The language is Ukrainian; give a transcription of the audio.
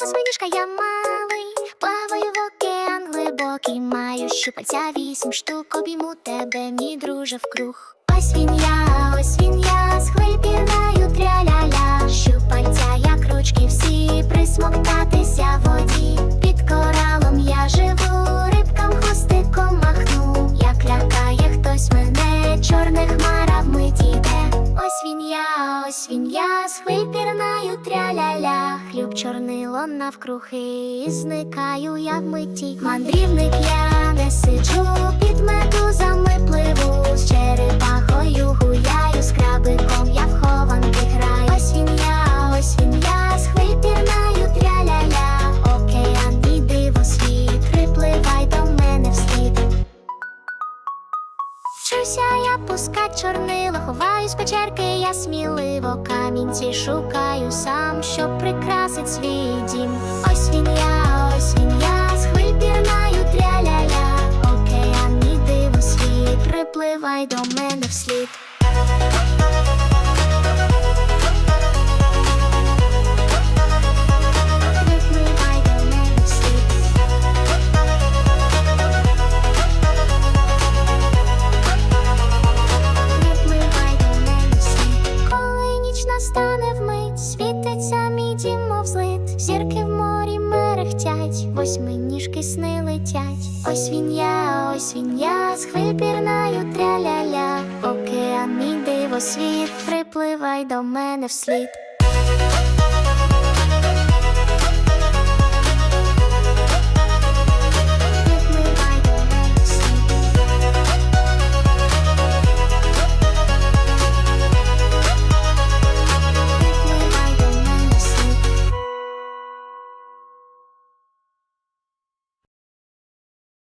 восьминіжка, я малий, плаваю в океан глибокий, маю щупальця вісім штук, обійму тебе, мій друже, вкруг. Ось він я, ось він я, з Ось він я, ось він я, з хвиль пірнаю тря-ля-ля Хлюб чорнило навкруги, і зникаю я вмиті. Мандрівник я не сиджу, під медузами Вчуся я пускать чорнило, ховаюсь з печерки, я сміливо камінці шукаю сам, щоб прикрасить свій дім. Ось він я, ось він я, з хвиль пірнаю тря-ля-ля Океан мій диво світ, припливай до мене вслід. Мерехтять, восьминіжки сни летять. Ось він я, ось він я, з хвиль пірнаю тря-ля-ля Океан мій диво світ, припливай до мене вслід.